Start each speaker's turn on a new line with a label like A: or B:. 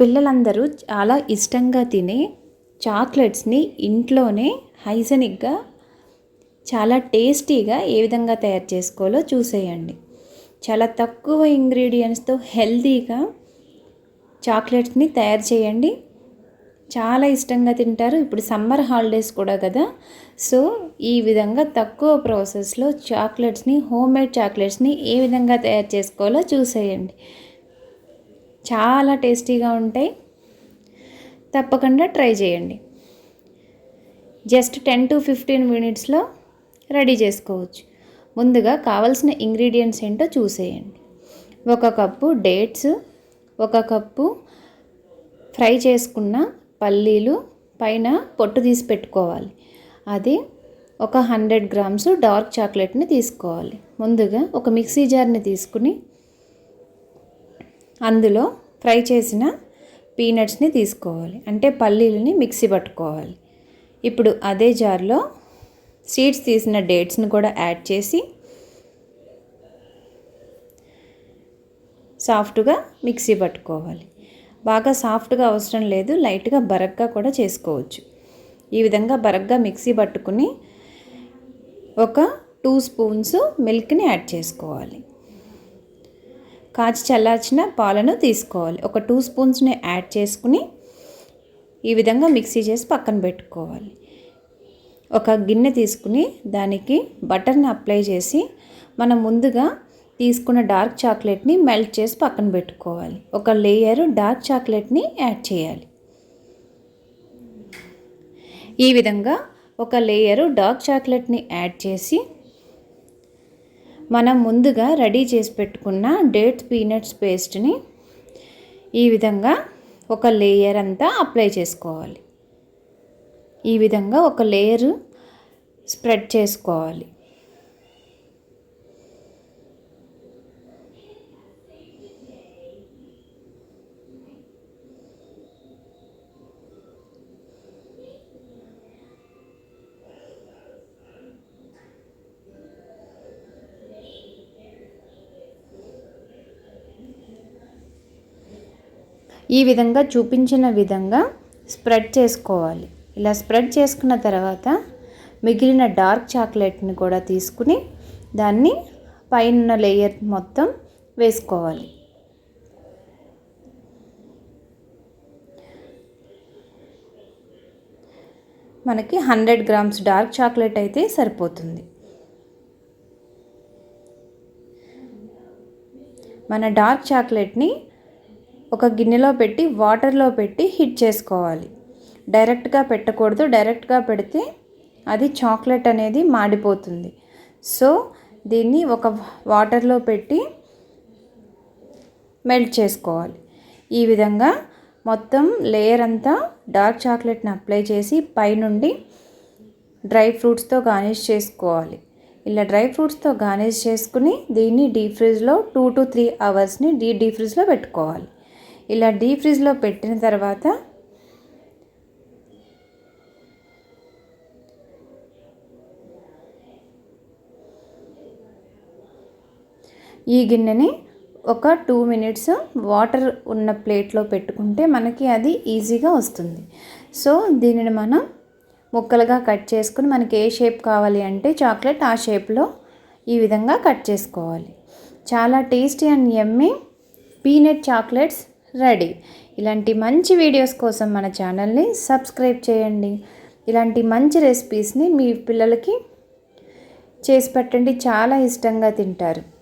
A: పిల్లలందరూ చాలా ఇష్టంగా తినే చాక్లెట్స్ని ఇంట్లోనే హైజెనిక్గా చాలా టేస్టీగా ఏ విధంగా తయారు చేసుకోవాలో చూసేయండి. చాలా తక్కువ ఇంగ్రీడియంట్స్తో హెల్తీగా చాక్లెట్స్ని తయారు చేయండి. చాలా ఇష్టంగా తింటారు. ఇప్పుడు సమ్మర్ హాలిడేస్ కూడా కదా. సో ఈ విధంగా తక్కువ ప్రాసెస్లో చాక్లెట్స్ని హోమ్ మేడ్ చాక్లెట్స్ని ఏ విధంగా తయారు చేసుకోవాలో చూసేయండి. చాలా టేస్టీగా ఉంటాయి. తప్పకుండా ట్రై చేయండి. జస్ట్ టెన్ టు ఫిఫ్టీన్ మినిట్స్లో రెడీ చేసుకోవచ్చు. ముందుగా కావలసిన ఇంగ్రీడియంట్స్ ఏంటో చూసేయండి. ఒక కప్పు డేట్స్ ఒక కప్పు ఫ్రై చేసుకున్న పల్లీలు పైన పొట్టు తీసి పెట్టుకోవాలి. అది ఒక హండ్రెడ్ గ్రామ్స్ డార్క్ చాక్లెట్ని తీసుకోవాలి. ముందుగా ఒక మిక్సీ జార్ని తీసుకుని అందులో ఫ్రై చేసిన పీనట్స్ని తీసుకోవాలి. అంటే పల్లీలని మిక్సీ పట్టుకోవాలి. ఇప్పుడు అదే జార్లో సీడ్స్ తీసిన డేట్స్ని కూడా యాడ్ చేసి సాఫ్ట్గా మిక్సీ పట్టుకోవాలి. బాగా సాఫ్ట్గా అవసరం లేదు లైట్గా బరగ్గా కూడా చేసుకోవచ్చు. ఈ విధంగా బరగ్గా మిక్సీ పట్టుకుని ఒక టూ స్పూన్స్ మిల్క్ని యాడ్ చేసుకోవాలి. కాచి చల్లార్చిన పాలను తీసుకోవాలి. ఒక టూ స్పూన్స్ని యాడ్ చేసుకుని ఈ విధంగా మిక్సీ చేసి పక్కన పెట్టుకోవాలి. ఒక గిన్నె తీసుకుని దానికి బటర్ని అప్లై చేసి మనం ముందుగా తీసుకున్న డార్క్ చాక్లెట్ని మెల్ట్ చేసి పక్కన పెట్టుకోవాలి. ఒక లేయర్ డార్క్ చాక్లెట్ని యాడ్ చేయాలి. ఈ విధంగా ఒక లేయరు డార్క్ చాక్లెట్ని యాడ్ చేసి మనం ముందుగా రెడీ చేసి పెట్టుకున్న డేట్స్ పీనట్స్ పేస్ట్ని ఈ విధంగా ఒక లేయర్ అంతా అప్లై చేసుకోవాలి. ఈ విధంగా ఒక లేయరు స్ప్రెడ్ చేసుకోవాలి. ఈ విధంగా చూపించిన విధంగా స్ప్రెడ్ చేసుకోవాలి. ఇలా స్ప్రెడ్ చేసుకున్న తర్వాత మిగిలిన డార్క్ చాక్లెట్ని కూడా తీసుకుని దాన్ని పైన లేయర్ మొత్తం వేసుకోవాలి. మనకి హండ్రెడ్ గ్రామ్స్ డార్క్ చాక్లెట్ అయితే సరిపోతుంది. మన డార్క్ చాక్లెట్ని ఒక గిన్నెలో పెట్టి వాటర్లో పెట్టి హిట్ చేసుకోవాలి. డైరెక్ట్గా పెట్టకూడదు. డైరెక్ట్గా పెడితే అది చాక్లెట్ అనేది మాడిపోతుంది. సో దీన్ని ఒక వాటర్లో పెట్టి మెల్ట్ చేసుకోవాలి. ఈ విధంగా మొత్తం లేయర్ అంతా డార్క్ చాక్లెట్ని అప్లై చేసి పైనుండి డ్రై ఫ్రూట్స్తో గార్నిష్ చేసుకోవాలి. ఇలా డ్రై ఫ్రూట్స్తో గార్నిష్ చేసుకుని దీన్ని డీప్ ఫ్రిడ్జ్లో టూ టు త్రీ అవర్స్ని డీ డీప్ ఫ్రిడ్జ్లో పెట్టుకోవాలి. ఇలా డీప్ ఫ్రిడ్జ్లో పెట్టిన తర్వాత ఈ గిన్నెని ఒక టూ మినిట్స్ వాటర్ ఉన్న ప్లేట్లో పెట్టుకుంటే మనకి అది ఈజీగా వస్తుంది. సో దీనిని మనం ముక్కలుగా కట్ చేసుకుని మనకి ఏ షేప్ కావాలి అంటే చాక్లెట్ ఆ షేప్లో ఈ విధంగా కట్ చేసుకోవాలి. చాలా tasty and yummy peanut chocolates ready. ఇలాంటి మంచి వీడియోస్ కోసం మన ఛానల్ని సబ్స్క్రైబ్ చేయండి. ఇలాంటి మంచి రెసిపీస్ని మీ పిల్లలకి చేసి పెట్టండి. చాలా ఇష్టంగా తింటారు.